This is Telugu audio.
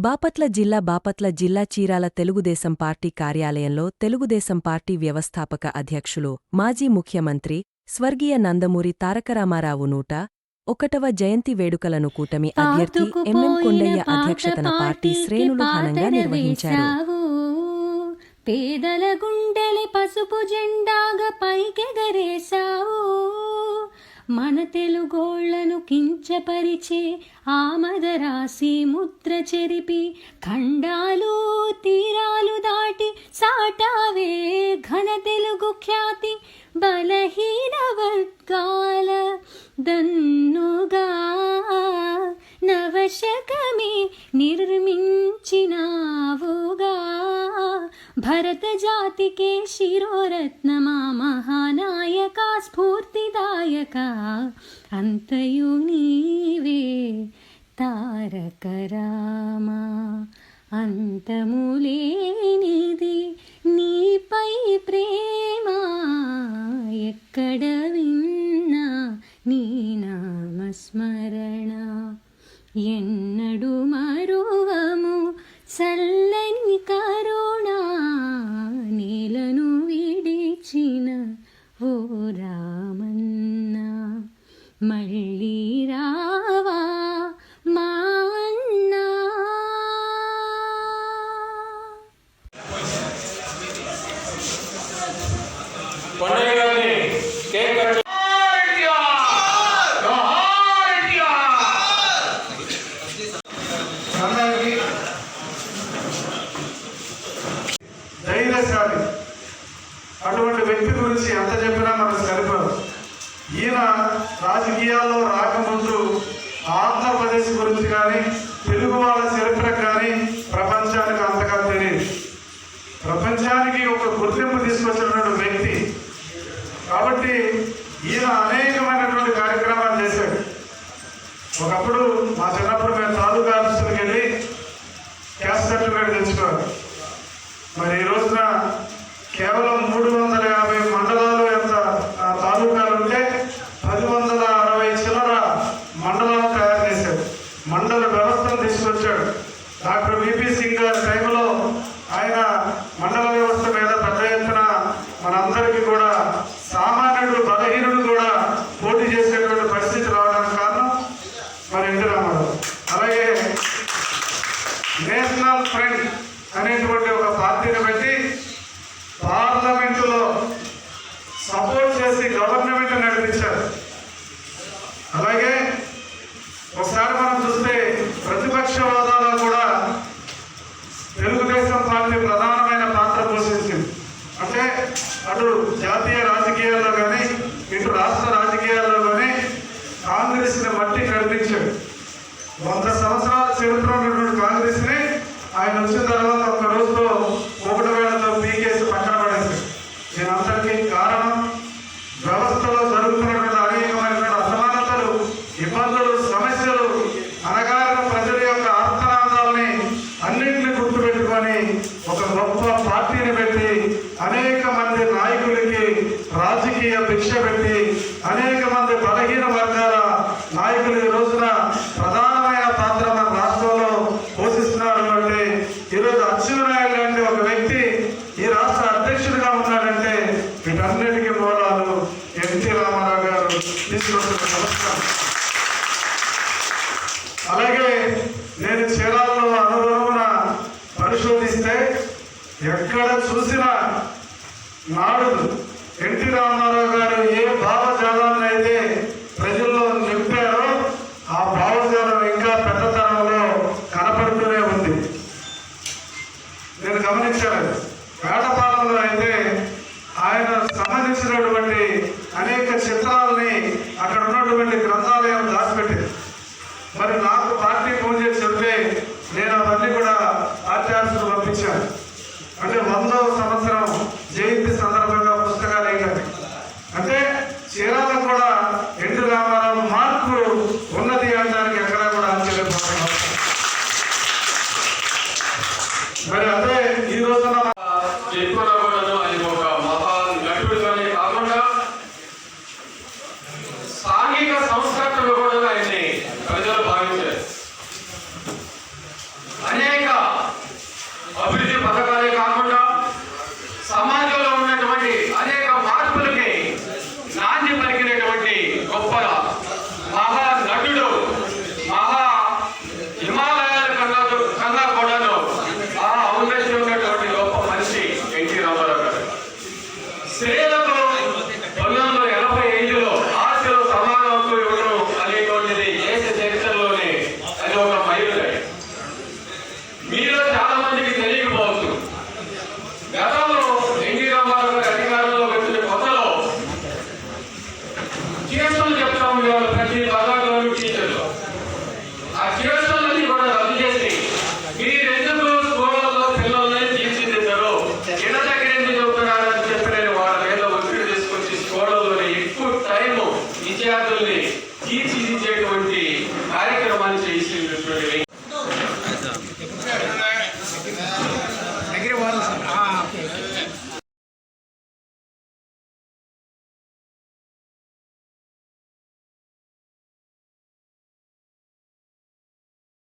బాపట్ల జిల్లా బాపట్ల జిల్లా చీరాల తెలుగుదేశం పార్టీ కార్యాలయంలో తెలుగుదేశం పార్టీ వ్యవస్థాపక అధ్యక్షులు మాజీ ముఖ్యమంత్రి స్వర్గీయ నందమూరి తారకరామారావు నూట ఒకటవ జయంతి వేడుకలను కూటమి అభ్యర్థి ఎంఎం కొండయ్య అధ్యక్షతన పార్టీ శ్రేణులు ఘనంగా నిర్వహించారు. పేదల గుండెలి పసుపు జెండాగా పైకెగరేశావు. మన తెలుగోళ్ళను కించపరిచే ఆమదరాసి ముద్ర చెరిపి ఖండాలు తీరాలు దాటి సాటావే ఘన తెలుగు ఖ్యాతి బలహీన వర్గాల దన్నుగా భరత జాతికే శిరోరత్నమా మహానాయక స్ఫూర్తిదాయక అంతయు నీవే తారక రామా అంతములేనిది నీపై ప్రేమ ఎక్కడ విన్నా నీ నామస్మరణ ఎన్నడు మళ్ళీ రావా మా అన్నా. ధైర్యశాలి. అటువంటి వ్యక్తి గురించి ఎంత చెప్పినా మనకు సరిపోదు. ఈయన రాజకీయాల్లో రాకముందు ఆంధ్రప్రదేశ్ గురించి కానీ తెలుగు వాళ్ళ చరిత్ర కానీ ప్రపంచానికి అంతగా తెలియదు. ప్రపంచానికి ఒక గుర్తింపు తీసుకొచ్చినటువంటి డాక్టర్ విపి సింగ్ గారి టైంలో ఆయన మండల వ్యవస్థ మీద పెద్ద ఎత్తున మనందరికీ కూడా సామాన్యుడు బలహీనుడు కూడా పోటీ చేసేటువంటి పరిస్థితి రావడానికి కారణం మరి ఎన్టీ రామారావు. అలాగే నేషనల్ ఫ్రంట్ అనేటువంటి ఒక పార్టీని పెట్టి పార్లమెంటులో సపోర్ట్ చేసి గవర్నమెంట్ నడిపించారు. తెలుగుదేశం ప్రధానమైన పాత్ర పోషించింది. అంటే అటు జాతీయ రాజకీయాల్లో కానీ ఇటు రాష్ట్ర రాజకీయాల్లో కానీ కాంగ్రెస్ని మట్టి కనిపించాడు వంద సంవత్సరాల చరిత్ర ఉన్నటువంటి కాంగ్రెస్ని ఆయన వచ్చిన తర్వాత ఒక రోజులో అనేక మంది బలహీన వర్గాల నాయకులు ఈ రోజున ప్రధానమైన పాత్ర మన రాష్ట్రంలో పోషిస్తున్నారు అంటే ఈరోజు అచ్చెన్నాయుడు లాంటి ఒక వ్యక్తి ఈ రాష్ట్ర అధ్యక్షుడిగా ఉన్నాడంటే వీటన్నిటికీ మూలాలు ఎన్టీ రామారావు గారు తీసుకొస్తున్న అలాగే నేను చీరాలలో అనుభవమున పరిశోధిస్తే ఎక్కడ చూసినా నాడు ఎన్టీ రామారావు గారు ఏ భావజాలాన్ని అయితే చీరాల కూడా ఎన్టీ రామారావు మార్పు ఉన్నది అనడానికి ఎక్కడా కూడా ఆశ్చర్యపోవడం మరి అదే ఈ రోజున సాంఘిక ప్రజలు అనేక అభివృద్ధి పథకాలే కాకుండా